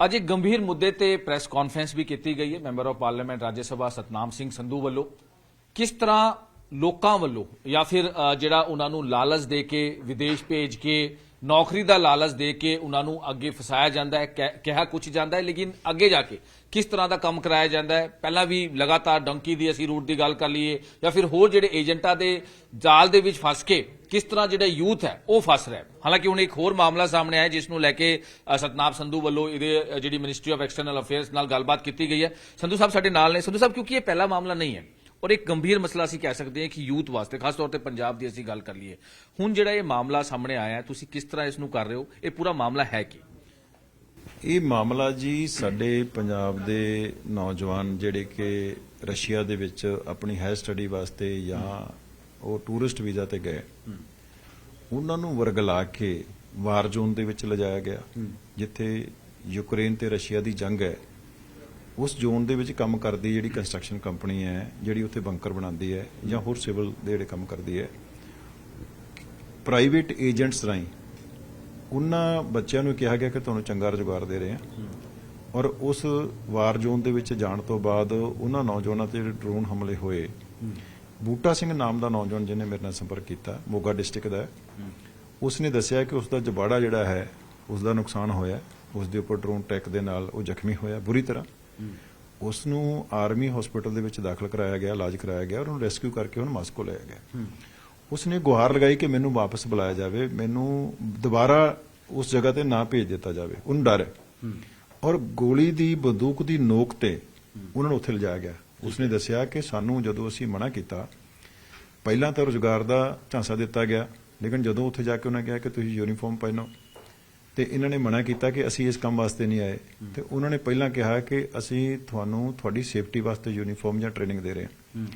ਅੱਜ ਇੱਕ ਗੰਭੀਰ ਮੁੱਦੇ ਤੇ ਪ੍ਰੈਸ ਕਾਨਫਰੰਸ ਵੀ ਕੀਤੀ ਗਈ ਹੈ। Member of parliament, Rajya Sabha, Satnam Singh Sandhu ਵੱਲੋਂ। ਕਿਸ ਤਰ੍ਹਾਂ ਲੋਕਾਂ ਵੱਲੋਂ ਜਾਂ ਫਿਰ ਜਿਹੜਾ ਉਹਨਾਂ ਨੂੰ ਲਾਲਚ ਦੇ ਕੇ ਵਿਦੇਸ਼ ਭੇਜ ਕੇ, ਨੌਕਰੀ ਦਾ ਲਾਲਚ ਦੇ ਕੇ ਉਹਨਾਂ ਨੂੰ ਅੱਗੇ ਫਸਾਇਆ ਜਾਂਦਾ ਹੈ, ਕਿਹਾ ਕੁਝ ਜਾਂਦਾ ਹੈ, ਲੇਕਿਨ ਅੱਗੇ ਜਾ ਕੇ ਕਿਸ ਤਰ੍ਹਾਂ ਦਾ ਕੰਮ ਕਰਾਇਆ ਜਾਂਦਾ ਹੈ? ਪਹਿਲਾਂ ਵੀ ਲਗਾਤਾਰ ਡੰਕੀ ਦੀ ਅਸੀਂ ਰੂਟ ਦੀ ਗੱਲ ਕਰ ਲਈਏ ਜਾਂ ਫਿਰ ਹੋਰ ਜਿਹੜੇ ਏਜੰਟਾਂ ਦੇ ਜਾਲ ਦੇ ਵਿੱਚ ਫਸ ਕੇ ਕਿਸ ਤਰ੍ਹਾਂ ਜਿਹੜਾ ਯੂਥ ਹੈ, ਉਹ ਫਸ ਰਿਹਾ ਹੈ। ਹਾਲਾਂਕਿ ਹੁਣ ਇੱਕ ਹੋਰ ਮਾਮਲਾ ਸਾਹਮਣੇ ਆਇਆ, ਜਿਸ ਨੂੰ ਲੈ ਕੇ ਸਤਨਾਮ ਸੰਧੂ ਵੱਲੋਂ ਇਹਦੇ ਜਿਹੜੀ ਮਿਨਿਸਟਰੀ ਆਫ ਐਕਸਟਰਨਲ ਅਫੇਅਰਸ ਨਾਲ ਗੱਲਬਾਤ ਕੀਤੀ ਗਈ ਹੈ। ਸੰਧੂ ਸਾਹਿਬ ਸਾਡੇ ਨਾਲ ਨੇ। ਸੰਧੂ ਸਾਹਿਬ, ਕਿਉਂਕਿ ਇਹ ਪਹਿਲਾ ਮਾਮਲਾ ਨਹੀਂ ਹੈ, ਔਰ ਇੱਕ ਗੰਭੀਰ ਮਸਲਾ ਅਸੀਂ ਕਹਿ ਸਕਦੇ ਹਾਂ ਕਿ ਯੂਥ ਵਾਸਤੇ, ਖਾਸ ਤੌਰ ਤੇ ਪੰਜਾਬ ਦੀ ਅਸੀਂ ਗੱਲ ਕਰ ਲਈਏ। ਹੁਣ ਜਿਹੜਾ ਇਹ ਮਾਮਲਾ ਸਾਹਮਣੇ ਆਇਆ ਤੁਸੀਂ ਕਿਸ ਤਰ੍ਹਾਂ ਇਸ ਨੂੰ ਕਰ ਰਹੇ ਹੋ? ਇਹ ਪੂਰਾ ਮਾਮਲਾ ਹੈ ਕੀ? ਇਹ ਮਾਮਲਾ ਜੀ ਸਾਡੇ ਪੰਜਾਬ ਦੇ ਨੌਜਵਾਨ ਜਿਹੜੇ ਕਿ ਰਸ਼ੀਆ ਦੇ ਵਿੱਚ ਆਪਣੀ ਹਾਇਰ ਸਟੱਡੀ ਵਾਸਤੇ ਜਾਂ ਉਹ ਟੂਰਿਸਟ ਵੀਜ਼ਾ ਤੇ ਗਏ। ਉਹਨਾਂ ਨੂੰ ਵਰਗਲਾ ਕੇ ਵਾਰ ਜ਼ੋਨ ਦੇ ਵਿੱਚ ਲਿਜਾਇਆ ਗਿਆ, ਜਿੱਥੇ ਯੂਕਰੇਨ ਤੇ ਰਸ਼ੀਆ ਦੀ ਜੰਗ ਹੈ। ਉਸ ਜ਼ੋਨ ਦੇ ਵਿੱਚ ਕੰਮ ਕਰਦੀ ਜਿਹੜੀ ਕੰਸਟਰਕਸ਼ਨ ਕੰਪਨੀ ਹੈ, ਜਿਹੜੀ ਉੱਥੇ ਬੰਕਰ ਬਣਾਉਂਦੀ ਹੈ ਜਾਂ ਹੋਰ ਸਿਵਲ ਦੇ ਜਿਹੜੇ ਕੰਮ ਕਰਦੀ ਹੈ, ਪ੍ਰਾਈਵੇਟ ਏਜੰਟਸ ਰਾਹੀਂ ਉਹਨਾਂ ਬੱਚਿਆਂ ਨੂੰ ਕਿਹਾ ਗਿਆ ਕਿ ਤੁਹਾਨੂੰ ਚੰਗਾ ਰੁਜ਼ਗਾਰ ਦੇ ਰਹੇ ਹਾਂ। ਔਰ ਉਸ ਵਾਰ ਜ਼ੋਨ ਦੇ ਵਿੱਚ ਜਾਣ ਤੋਂ ਬਾਅਦ ਉਹਨਾਂ ਨੌਜਵਾਨਾਂ ਤੇ ਜਿਹੜੇ ਡਰੋਨ ਹਮਲੇ ਹੋਏ ਬੂਟਾ ਸਿੰਘ ਨਾਮ ਦਾ ਨੌਜਵਾਨ ਜਿਹਨੇ ਮੇਰੇ ਨਾਲ ਸੰਪਰਕ ਕੀਤਾ ਮੋਗਾ ਡਿਸਟ੍ਰਿਕਟ ਦਾ ਉਸ ਨੇ ਦੱਸਿਆ ਕਿ ਉਸ ਦਾ ਜਬਾੜਾ ਜਿਹੜਾ ਹੈ ਉਸ ਦਾ ਨੁਕਸਾਨ ਹੋਇਆ ਉਸ ਦੇ ਉੱਪਰ ਡਰੋਨ ਟੈਕ ਦੇ ਨਾਲ ਉਹ ਜ਼ਖਮੀ ਹੋਇਆ ਬੁਰੀ ਤਰ੍ਹਾਂ। ਉਸ ਨੂੰ ਆਰਮੀ ਹਸਪੀਟਲ ਦੇ ਵਿੱਚ ਦਾਖਲ ਕਰਾਇਆ ਗਿਆ ਇਲਾਜ ਕਰਾਇਆ ਗਿਆ ਔਰ ਉਹਨੂੰ ਰੈਸਕਿਊ ਕਰਕੇ ਉਹਨੂੰ ਮਾਸਕੋ ਲਿਆਇਆ ਗਿਆ। ਉਸ ਨੇ ਗੁਹਾਰ ਲਗਾਈ ਕਿ ਮੈਨੂੰ ਵਾਪਸ ਬੁਲਾਇਆ ਜਾਵੇ ਮੈਨੂੰ ਦੁਬਾਰਾ ਉਸ ਜਗ੍ਹਾ ਤੇ ਨਾ ਭੇਜ ਦਿੱਤਾ ਜਾਵੇ। ਉਹਨੂੰ ਡਰ ਹੈ। ਔਰ ਗੋਲੀ ਦੀ ਬੰਦੂਕ ਦੀ ਨੋਕ ਤੇ ਉਹਨਾਂ ਨੂੰ ਉੱਥੇ ਲਿਜਾਇਆ ਗਿਆ। ਉਸਨੇ ਦੱਸਿਆ ਕਿ ਸਾਨੂੰ ਜਦੋਂ ਅਸੀਂ ਮਨਾ ਕੀਤਾ ਪਹਿਲਾਂ ਤਾਂ ਰੋਜ਼ਗਾਰ ਦਾ ਝਾਂਸਾ ਦਿੱਤਾ ਗਿਆ ਲੇਕਿਨ ਜਦੋਂ ਉੱਥੇ ਜਾ ਕੇ ਉਹਨਾਂ ਕਿਹਾ ਕਿ ਤੁਸੀਂ ਯੂਨੀਫਾਰਮ ਪਹਿਨੋ ਤੇ ਇਹਨਾਂ ਨੇ ਮਨਾ ਕੀਤਾ ਕਿ ਅਸੀਂ ਇਸ ਕੰਮ ਵਾਸਤੇ ਨਹੀਂ ਆਏ। ਤੇ ਉਹਨਾਂ ਨੇ ਪਹਿਲਾਂ ਕਿਹਾ ਕਿ ਅਸੀਂ ਤੁਹਾਨੂੰ ਤੁਹਾਡੀ ਸੇਫਟੀ ਵਾਸਤੇ ਯੂਨੀਫਾਰਮ ਜਾਂ ਟ੍ਰੇਨਿੰਗ ਦੇ ਰਹੇ ਹਾਂ।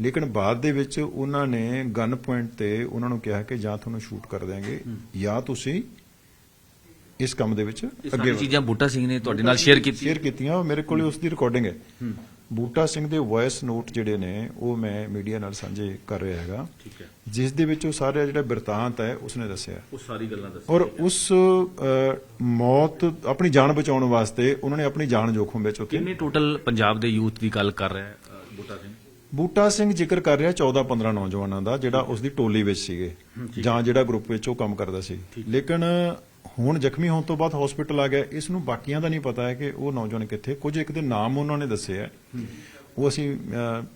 ਲੇਕਿਨ ਬਾਅਦ ਦੇ ਵਿੱਚ ਉਹਨਾਂ ਨੇ ਗਨ ਪੁਆਇੰਟ ਤੇ ਉਹਨਾਂ ਨੂੰ ਕਿਹਾ ਕਿ ਜਾਂ ਤੁਹਾਨੂੰ ਸ਼ੂਟ ਕਰ ਦਿਆਂਗੇ ਜਾਂ ਤੁਸੀਂ ਇਸ ਕੰਮ ਦੇ ਵਿੱਚ ਅੱਗੇ ਚੀਜ਼ਾਂ ਬੂਟਾ ਸਿੰਘ ਨੇ ਤੁਹਾਡੇ ਨਾਲ ਸ਼ੇਅਰ ਕੀਤੀ ਸ਼ੇਅਰ ਕੀਤੀਆਂ। ਮੇਰੇ ਕੋਲੇ ਉਸ ਦੀ ਰਿਕਾਰਡਿੰਗ ਹੈ। ਬੂਟਾ ਸਿੰਘ ਦੇ ਵੌਇਸ ਨੋਟ ਜਿਹੜੇ ਨੇ ਉਹ ਮੈਂ ਮੀਡੀਆ ਨਾਲ ਸਾਂਝੇ ਕਰ ਰਿਹਾ ਹੈਗਾ। ਠੀਕ ਹੈ। ਜਿਸ ਦੇ ਵਿੱਚ ਉਹ ਸਾਰਾ ਜਿਹੜਾ ਬਿਰਤਾਂਤ ਹੈ ਉਸਨੇ ਦੱਸਿਆ। ਉਹ ਸਾਰੀ ਗੱਲਾਂ ਦੱਸ ਔਰ ਉਸ ਮੌਤ ਆਪਣੀ ਜਾਨ ਬਚਾਉਣ ਵਾਸਤੇ ਉਹਨਾਂ ਨੇ ਆਪਣੀ ਜਾਨ ਜੋਖਮ ਵਿੱਚ ਉੱਥੇ ਕਿੰਨੇ ਟੋਟਲ ਪੰਜਾਬ ਦੇ ਯੂਥ ਦੀ ਗੱਲ ਕਰ ਰਿਹਾ ਹੈ ਬੂਟਾ ਸਿੰਘ? ਬੂਟਾ ਸਿੰਘ ਜ਼ਿਕਰ ਕਰ ਰਿਹਾ 14 15 ਨੌਜਵਾਨਾਂ ਦਾ ਜਿਹੜਾ ਉਸ ਦੀ ਟੋਲੀ ਵਿੱਚ ਸੀਗੇ। ਜਾਂ ਜਿਹੜਾ ਗਰੁੱਪ ਵਿੱਚ ਉਹ ਕੰਮ ਕਰਦਾ ਸੀ। ਲੇਕਿਨ ਹੁਣ ਜ਼ਖਮੀ ਹੋਣ ਤੋਂ ਬਾਅਦ ਹਸਪੀਟਲ ਆ ਗਿਆ। ਇਸ ਨੂੰ ਬਾਕੀਆਂ ਦਾ ਨਹੀਂ ਪਤਾ ਹੈ ਕਿ ਉਹ ਨੌਜਵਾਨ ਕਿੱਥੇ। ਕੁਝ ਇੱਕ ਦੇ ਨਾਮ ਉਹਨਾਂ ਨੇ ਦੱਸੇ ਹੈ ਉਹ ਅਸੀਂ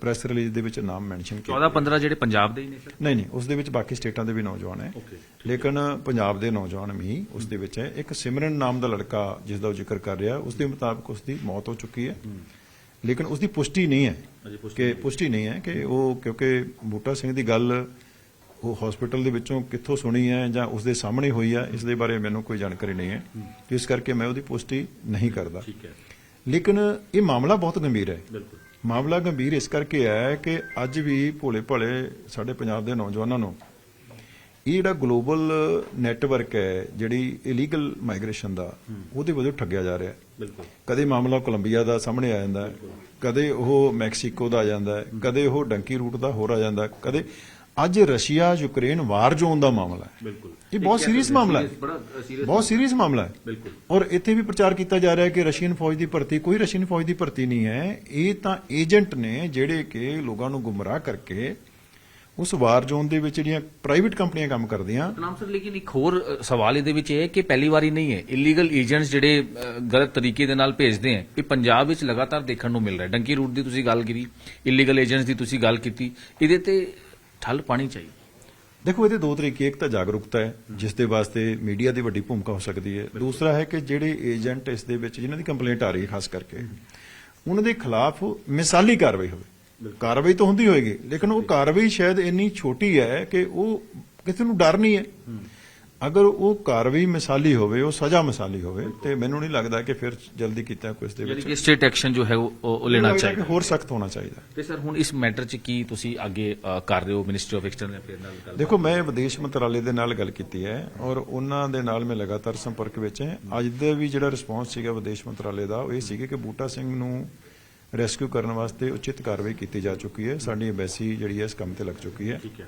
ਪ੍ਰੈਸ ਰਿਲੀਜ਼ ਦੇ ਵਿੱਚ ਨਾਮ ਮੈਂਸ਼ਨ ਕੀਤਾ। 14 15 ਜਿਹੜੇ ਪੰਜਾਬ ਦੇ ਹੀ ਨੇ ਸਰ? ਨਹੀਂ ਨਹੀਂ ਉਸ ਦੇ ਵਿੱਚ ਬਾਕੀ ਸਟੇਟਾਂ ਦੇ ਵੀ ਨੌਜਵਾਨ ਹੈ। ਲੇਕਿਨ ਪੰਜਾਬ ਦੇ ਨੌਜਵਾਨ ਵੀ ਉਸ ਦੇ ਵਿੱਚ ਹੈ। ਇੱਕ ਸਿਮਰਨ ਨਾਮ ਦਾ ਲੜਕਾ ਜਿਸ ਦਾ ਉਹ ਜ਼ਿਕਰ ਕਰ ਰਿਹਾ ਉਸ ਦੇ ਮੁਤਾਬਕ ਉਸ ਦੀ ਮੌਤ ਹੋ ਚੁੱਕੀ ਹੈ। ਲੇਕਿਨ ਉਸ ਦੀ ਪੁਸ਼ਟੀ ਨਹੀਂ ਹੈ ਕਿ ਪੁਸ਼ਟੀ ਨਹੀਂ ਹੈ ਕਿ ਉਹ ਕਿਉਂਕਿ ਬੂਟਾ ਸਿੰਘ ਦੀ ਗੱਲ ਉਹ ਹਸਪੀਟਲ ਦੇ ਵਿੱਚੋਂ ਕਿੱਥੋਂ ਸੁਣੀ ਹੈ ਜਾਂ ਉਸ ਦੇ ਸਾਹਮਣੇ ਹੋਈ ਹੈ ਇਸ ਦੇ ਬਾਰੇ ਮੈਨੂੰ ਕੋਈ ਜਾਣਕਾਰੀ ਨਹੀਂ ਹੈ। ਇਸ ਕਰਕੇ ਮੈਂ ਉਹਦੀ ਪੁਸ਼ਟੀ ਨਹੀਂ ਕਰਦਾ। ਠੀਕ ਹੈ। ਲੇਕਿਨ ਇਹ ਮਾਮਲਾ ਬਹੁਤ ਗੰਭੀਰ ਹੈ। ਬਿਲਕੁਲ। ਮਾਮਲਾ ਗੰਭੀਰ ਇਸ ਕਰਕੇ ਹੈ ਕਿ ਅੱਜ ਵੀ ਭੋਲੇ ਭਲੇ ਸਾਡੇ ਪੰਜਾਬ ਦੇ ਨੌਜਵਾਨਾਂ ਨੂੰ ਇਹ ਜਿਹੜਾ ਗਲੋਬਲ ਨੈਟਵਰਕ ਹੈ ਜਿਹੜੀ ਇਲੀਗਲ ਮਾਈਗ੍ਰੇਸ਼ਨ ਦਾ ਉਹਦੇ ਵਜੋਂ ਠੱਗਿਆ ਜਾ ਰਿਹਾ। ਹੈ ਬਿਲਕੁਲ। ਕਦੇ ਮਾਮਲਾ ਕੋਲੰਬੀਆ ਦਾ ਸਾਹਮਣੇ ਆ ਜਾਂਦਾ ਹੈ ਕਦੇ ਉਹ ਮੈਕਸੀਕੋ ਦਾ ਆ ਜਾਂਦਾ ਹੈ ਕਦੇ ਉਹ ਡੰਕੀ ਰੂਟ ਦਾ ਹੋਰ ਆ ਜਾਂਦਾ ਕਦੇ ਅੱਜ ਰਸ਼ੀਆ ਯੂਕਰੇਨ ਵਾਰ ਜ਼ੋਨ ਦਾ ਮਾਮਲਾ ਹੈ। ਬਿਲਕੁਲ। ਇਹ ਬਹੁਤ ਸੀਰੀਅਸ ਮਾਮਲਾ ਹੈ। ਬਹੁਤ ਸੀਰੀਅਸ ਮਾਮਲਾ ਹੈ। ਬਿਲਕੁਲ। ਔਰ ਇੱਥੇ ਵੀ ਪ੍ਰਚਾਰ ਕੀਤਾ ਜਾ ਰਿਹਾ ਹੈ ਕਿ ਰਸ਼ੀਅਨ ਫੌਜ ਦੀ ਭਰਤੀ ਕੋਈ ਰਸ਼ੀਅਨ ਫੌਜ ਦੀ ਭਰਤੀ ਨਹੀਂ ਹੈ। ਇਹ ਤਾਂ ਏਜੰਟ ਨੇ ਜਿਹੜੇ ਕਿ ਲੋਕਾਂ ਨੂੰ ਗੁੰਮਰਾਹ ਕਰਕੇ ਉਸ ਵਾਰ ਜ਼ੋਨ ਦੇ ਵਿੱਚ ਜਿਹੜੀਆਂ ਪ੍ਰਾਈਵੇਟ ਕੰਪਨੀਆਂ ਕੰਮ ਕਰਦੀਆਂ। ਨਾਮ ਸਰ ਲੇਕਿਨ ਇੱਕ ਹੋਰ ਸਵਾਲ ਇਹਦੇ ਵਿੱਚ ਇਹ ਹੈ ਕਿ ਪਹਿਲੀ ਵਾਰੀ ਨਹੀਂ ਹੈ। ਇਲੀਗਲ ਏਜੰਟਸ ਜਿਹੜੇ ਗਲਤ ਤਰੀਕੇ ਦੇ ਨਾਲ ਭੇਜਦੇ ਹੈ ਇਹ ਪੰਜਾਬ ਵਿੱਚ ਲਗਾਤਾਰ ਦੇਖਣ ਨੂੰ ਮਿਲ ਰਿਹਾ ਡੰਕੀ ਰੂਟ ਦੀ ਤੁਸੀਂ ਗੱਲ ਕੀਤੀ ਇਲੀਗਲ ਏਜੰਟਸ ਦੀ ਤੁਸੀਂ ਗੱਲ ਕੀਤੀ। ਇਹਦੇ ਤੇ ਠੱਲ ਪਾਣੀ ਚਾਹੀਦੀ। ਦੇਖੋ ਇਹਦੇ ਦੋ ਤਰੀਕੇ ਇੱਕ ਤਾਂ ਜਾਗਰੂਕਤਾ ਹੈ ਜਿਸ ਦੇ ਵਾਸਤੇ ਮੀਡੀਆ ਦੀ ਵੱਡੀ ਭੂਮਿਕਾ ਹੋ ਸਕਦੀ ਹੈ। ਦੂਸਰਾ ਹੈ ਕਿ ਜਿਹੜੇ ਏਜੰਟ ਇਸ ਦੇ ਵਿੱਚ ਜਿਨ੍ਹਾਂ ਦੀ ਕੰਪਲੇਂਟ ਆ ਰਹੀ ਹੈ ਖਾਸ ਕਰਕੇ ਉਹਨਾਂ ਦੇ ਖਿਲਾਫ ਮਿਸਾਲੀ ਕਾਰਵਾਈ ਹੋਵੇ। ਕਾਰਵਾਈ ਤਾਂ ਹੁੰਦੀ ਹੋਏਗੀ ਲੇਕਿਨ ਉਹ ਕਾਰਵਾਈ ਸ਼ਾਇਦ ਇੰਨੀ ਛੋਟੀ ਹੈ ਕਿ ਉਹ ਕਿਸੇ ਨੂੰ ਡਰ ਨਹੀਂ ਹੈ। ਅਗਰ ਉਹ ਕਾਰਵਾਈ ਮਿਸਾਲੀ ਹੋਵੇ ਉਹ ਸਜ਼ਾ ਮਿਸਾਲੀ ਹੋਵੇ ਤੇ ਮੈਨੂੰ ਨਹੀਂ ਲੱਗਦਾ ਕਿ ਫਿਰ ਜਲਦੀ ਕੀਤਾ ਕੋਈ ਇਸ ਦੇ ਯਾਨੀ ਵਿੱਚ। ਕਿ ਸਟੇਟ ਐਕਸ਼ਨ ਜੋ ਹੈ ਉਹ ਲੈਣਾ ਚਾਹੀਦਾ। ਹੋਰ ਸਖਤ ਹੋਣਾ ਚਾਹੀਦਾ। ਤੇ ਸਰ ਹੁਣ ਇਸ ਮੈਟਰ 'ਚ ਕੀ ਤੁਸੀਂ ਅੱਗੇ ਕਰ ਰਹੇ ਹੋ? ਮਿਨਿਸਟਰੀ ਆਫ ਐਕਸਟਰਨਲ ਅਫੇਅਰ ਨਾਲ ਗੱਲ ਦੇਖੋ ਮੈਂ ਵਿਦੇਸ਼ ਮੰਤਰਾਲੇ ਦੇ ਨਾਲ ਗੱਲ ਕੀਤੀ ਹੈ ਔਰ ਉਹਨਾਂ ਦੇ ਨਾਲ ਮੈਂ ਲਗਾਤਾਰ ਸੰਪਰਕ ਵਿੱਚ ਹਾਂ। ਅੱਜ ਦਾ ਵੀ ਜਿਹੜਾ ਰਿਸਪੌਂਸ ਸੀਗਾ ਵਿਦੇਸ਼ ਮੰਤਰਾਲੇ ਦਾ ਉਹ ਇਹ ਸੀਗਾ ਕਿ ਬੂਟਾ ਸਿੰਘ ਨੂੰ ਰੈਸਕਿਊ ਕਰਨ ਵਾਸਤੇ ਉਚਿਤ ਕਾਰਵਾਈ ਕੀਤੀ ਜਾ ਚੁੱਕੀ ਹੈ। ਸਾਡੀ ਐਮਬੈਸੀ ਜਿਹੜੀ ਹੈ ਇਸ ਕੰਮ ਤੇ ਲੱਗ ਚੁੱਕੀ ਹੈ। ਠੀਕ ਹੈ।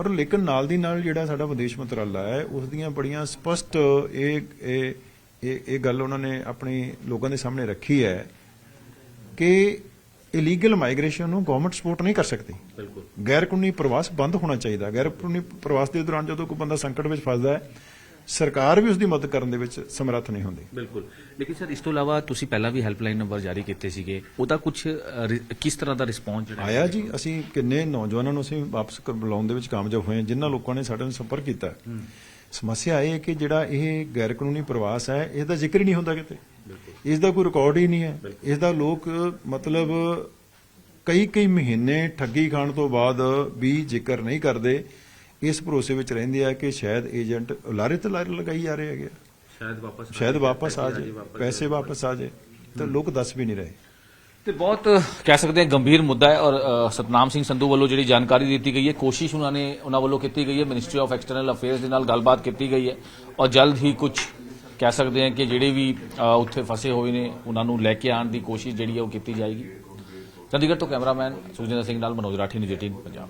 ਔਰ ਲੇਕਿਨ ਨਾਲ ਦੀ ਨਾਲ ਜਿਹੜਾ ਸਾਡਾ ਵਿਦੇਸ਼ ਮੰਤਰਾਲਾ ਹੈ ਉਸ ਦੀਆਂ ਬੜੀਆਂ ਸਪਸ਼ਟ ਇਹ ਇਹ ਇਹ ਇਹ ਗੱਲ ਉਹਨਾਂ ਨੇ ਆਪਣੀ ਲੋਕਾਂ ਦੇ ਸਾਹਮਣੇ ਰੱਖੀ ਹੈ ਕਿ ਇਲੀਗਲ ਮਾਈਗ੍ਰੇਸ਼ਨ ਨੂੰ ਗਵਰਨਮੈਂਟ ਸਪੋਰਟ ਨਹੀਂ ਕਰ ਸਕਦੀ। ਬਿਲਕੁਲ। ਗੈਰ ਕਾਨੂੰਨੀ ਪ੍ਰਵਾਸ ਬੰਦ ਹੋਣਾ ਚਾਹੀਦਾ। ਗੈਰ ਕਾਨੂੰਨੀ ਪ੍ਰਵਾਸ ਦੇ ਦੌਰਾਨ ਜਦੋਂ ਕੋਈ ਬੰਦਾ ਸੰਕਟ ਵਿੱਚ ਫਸਦਾ ਹੈ ਸਰਕਾਰ ਵੀ ਉਸ ਦੀ ਮਦਦ ਕਰਨ ਦੇ ਵਿੱਚ ਸਮਰੱਥ ਨਹੀਂ ਹੁੰਦੀ। ਬਿਲਕੁਲ। ਲੇਕਿਨ ਸਰ ਇਸ ਤੋਂ ਇਲਾਵਾ ਤੁਸੀਂ ਪਹਿਲਾਂ ਵੀ ਹੈਲਪਲਾਈਨ ਨੰਬਰ ਜਾਰੀ ਕੀਤੇ ਸੀਗੇ। ਉਹਦਾ ਕੁਝ ਕਿਸ ਤਰ੍ਹਾਂ ਦਾ ਰਿਸਪੌਂਸ ਜਿਹੜਾ ਆਇਆ ਜੀ ਅਸੀਂ ਕਿੰਨੇ ਨੌਜਵਾਨਾਂ ਨੂੰ ਅਸੀਂ ਵਾਪਸ ਬੁਲਾਉਣ ਦੇ ਵਿੱਚ ਕਾਮਯਾਬ ਹੋਏ ਹਾਂ ਜਿਨ੍ਹਾਂ ਲੋਕਾਂ ਨੇ ਸਾਡੇ ਨਾਲ ਸੰਪਰਕ ਕੀਤਾ। ਸਮੱਸਿਆ ਇਹ ਹੈ ਕਿ ਜਿਹੜਾ ਇਹ ਗੈਰ ਕਾਨੂੰਨੀ ਪ੍ਰਵਾਸ ਹੈ ਇਹਦਾ ਜ਼ਿਕਰ ਹੀ ਨਹੀਂ ਹੁੰਦਾ ਕਿਤੇ। ਇਸ ਦਾ ਕੋਈ ਰਿਕਾਰਡ ਹੀ ਨਹੀਂ ਹੈ। ਇਸ ਦਾ ਲੋਕ ਮਤਲਬ ਕਈ ਕਈ ਮਹੀਨੇ ਠੱਗੀ ਖਾਣ ਤੋਂ ਬਾਅਦ ਵੀ ਜ਼ਿਕਰ ਨਹੀਂ ਕਰਦੇ। ਇਸ ਭਰੋਸੇ ਵਿੱਚ ਰਹਿੰਦੇ ਆ ਕਿ ਸ਼ਾਇਦ ਏਜੰਟ ਲਾਰੇ ਤੇ ਲਾਰੇ ਲਗਾਈ ਜਾ ਰਹੇ ਹੈਗੇ ਆ। ਸ਼ਾਇਦ ਵਾਪਸ ਸ਼ਾਇਦ ਵਾਪਸ ਆ ਜਾਏ ਪੈਸੇ ਵਾਪਸ ਆ ਜਾਏ ਤਾਂ ਲੋਕ ਦੱਸ ਵੀ ਨਹੀਂ ਰਹੇ। ਤੇ ਬਹੁਤ ਕਹਿ ਸਕਦੇ ਹਾਂ ਗੰਭੀਰ ਮੁੱਦਾ ਹੈ ਔਰ ਅ, ਸਤਨਾਮ ਸਿੰਘ ਸੰਧੂ ਵੱਲੋਂ ਜਿਹੜੀ ਜਾਣਕਾਰੀ ਦਿੱਤੀ ਗਈ ਹੈ ਕੋਸ਼ਿਸ਼ ਉਹਨਾਂ ਨੇ ਉਹਨਾਂ ਵੱਲੋਂ ਕੀਤੀ ਗਈ ਹੈ ਮਿਨਿਸਟਰੀ ਆਫ ਐਕਸਟਰਨਲ ਅਫੇਅਰਸ ਦੇ ਨਾਲ ਗੱਲਬਾਤ ਕੀਤੀ ਗਈ ਹੈ ਔਰ ਜਲਦ ਹੀ ਕੁਝ ਕਹਿ ਸਕਦੇ ਹਾਂ ਕਿ ਜਿਹੜੇ ਵੀ ਅ, ਉੱਥੇ ਫਸੇ ਹੋਏ ਨੇ ਉਹਨਾਂ ਨੂੰ ਲੈ ਕੇ ਆਉਣ ਦੀ ਕੋਸ਼ਿਸ਼ ਜਿਹੜੀ ਹੈ ਉਹ ਕੀਤੀ ਜਾਏਗੀ। ਚੰਡੀਗੜ੍ਹ ਤੋਂ ਕੈਮਰਾਮੈਨ ਸੁਖਜਿੰਦਰ ਸਿੰਘ ਨਾਲ ਮਨੋਜ ਰਾਠੀ ਨਿਊਜ਼ 18 ਪੰਜਾਬ।